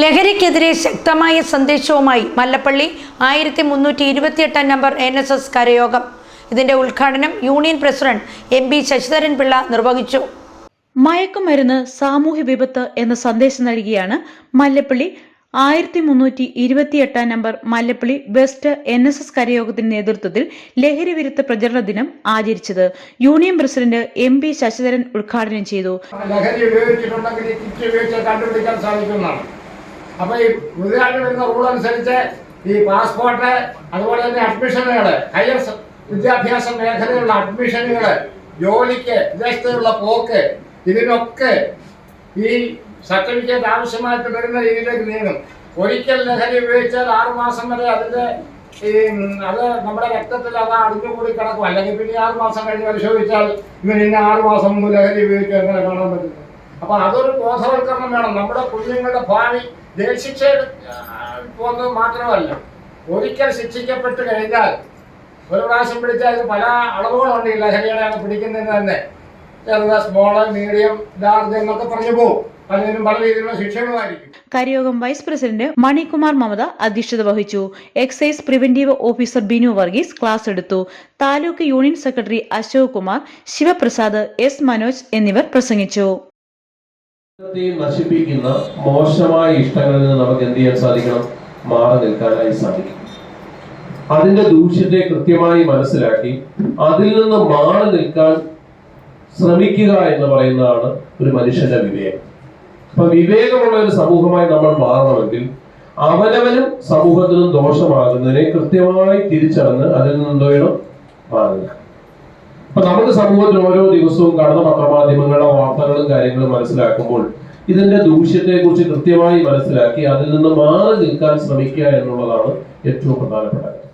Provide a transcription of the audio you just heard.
ലഹരിക്കെതിരെ ശക്തമായ സന്ദേശവുമായി മല്ലപ്പള്ളി ആയിരത്തി മുന്നൂറ്റി ഇരുപത്തിയെട്ടാം നമ്പർ എൻ എസ് എസ് കരയോഗം. ഇതിന്റെ ഉദ്ഘാടനം union president M P Sasidharan Pillai നിർവഹിച്ചു. മയക്കുമരുന്ന് സാമൂഹ്യ വിപത്ത് എന്ന സന്ദേശം നൽകിയാണ് മല്ലപ്പള്ളി ആയിരത്തി മുന്നൂറ്റി ഇരുപത്തിയെട്ടാം number Mallappally west N S S കരയോഗത്തിന്റെ നേതൃത്വത്തിൽ ലഹരി വിരുദ്ധ പ്രചരണ ദിനം ആചരിച്ചത്. Union president M P Sasidharan ഉദ്ഘാടനം ചെയ്തു. ലഹരി ഉപയോഗിച്ചിട്ടുണ്ടെങ്കിൽ കണ്ടുപിടിക്കാൻ സാധിക്കുന്നതാണ്. അപ്പൊ ഈ പുതിയതായിട്ട് വരുന്ന റൂൾ അനുസരിച്ച് ഈ പാസ്പോർട്ട് അതുപോലെ തന്നെ അഡ്മിഷനുകൾ ഹയർ വിദ്യാഭ്യാസ മേഖലയിലുള്ള അഡ്മിഷനുകൾ ജോലിക്ക് വിദേശത്തുള്ള പോക്ക് ഇതിനൊക്കെ ഈ സർട്ടിഫിക്കറ്റ് ആവശ്യമായിട്ട് വരുന്ന രീതിയിലേക്ക് നീങ്ങും. ഒരിക്കൽ ലഹരി ഉപയോഗിച്ചാൽ ആറുമാസം വരെ അതിന്റെ ഈ അത് നമ്മുടെ രക്തത്തിൽ അത് അടിഞ്ഞുകൂടി കിടക്കും. അല്ലെങ്കിൽ പിന്നെ ആറുമാസം കഴിഞ്ഞ് പരിശോധിച്ചാൽ ഇവൻ ഇന്ന ആറുമാസം മുമ്പ് ലഹരി ഉപയോഗിച്ച് എങ്ങനെ കാണാൻ പറ്റുന്നു അപ്പൊ അതൊരു ബോധവൽക്കരണം വേണം. നമ്മുടെ കുഞ്ഞുങ്ങളുടെ ഭാവി ശിക്ഷ പോകുന്നത് മാത്രമല്ല. ഒരിക്കൽ ശിക്ഷിക്കപ്പെട്ട് കഴിഞ്ഞാൽ ഒരു പ്രാവശ്യം പിടിച്ചാൽ പല അളവുകളുണ്ട്. ഈ ലഹരികളെയാണ് പിടിക്കുന്നതിന് തന്നെ. ചെറുത് സ്മോൾ മീഡിയം ലാർജ് എന്നൊക്കെ പറഞ്ഞു പോകും. കരയോഗം വൈസ് പ്രസിഡന്റ് മണികുമാർ മമത അധ്യക്ഷത വഹിച്ചു. Excise preventive officer Binu Varghese class എടുത്തു. Taluk union secretary Ashok Kumar Sivaprasad S Manoj എന്നിവർ പ്രസംഗിച്ചു. നശിപ്പിക്കുന്ന മോശമായ ഇഷ്ടങ്ങളിൽ നിന്ന് നമുക്ക് എന്ത് ചെയ്യാൻ സാധിക്കണം? മാറി നിൽക്കാനായി സാധിക്കും. അതിന്റെ ദൂഷ്യത്തെ കൃത്യമായി മനസ്സിലാക്കി അതിൽ നിന്ന് മാറി നിൽക്കാൻ ശ്രമിക്കുക എന്ന് പറയുന്നതാണ് ഒരു മനുഷ്യന്റെ വിവേകം. അപ്പൊ വിവേകമുള്ള ഒരു സമൂഹമായി നമ്മൾ മാറണമെങ്കിൽ അവനവനും സമൂഹത്തിനും ദോഷമാകുന്നതിനെ കൃത്യമായി തിരിച്ചറിഞ്ഞ് അതിൽ നിന്ന് മാറുക അപ്പൊ നമുക്ക് സമൂഹത്തിൽ ഓരോ ദിവസവും കാണുന്ന പത്രമാധ്യമങ്ങളുടെ വാർത്തകളും കാര്യങ്ങളും മനസ്സിലാക്കുമ്പോൾ ഇതിന്റെ ദൂഷ്യത്തെ കുറിച്ച് കൃത്യമായി മനസ്സിലാക്കി അതിൽ നിന്ന് മാറി നിൽക്കാൻ ശ്രമിക്കുക എന്നുള്ളതാണ് ഏറ്റവും പ്രധാനപ്പെട്ട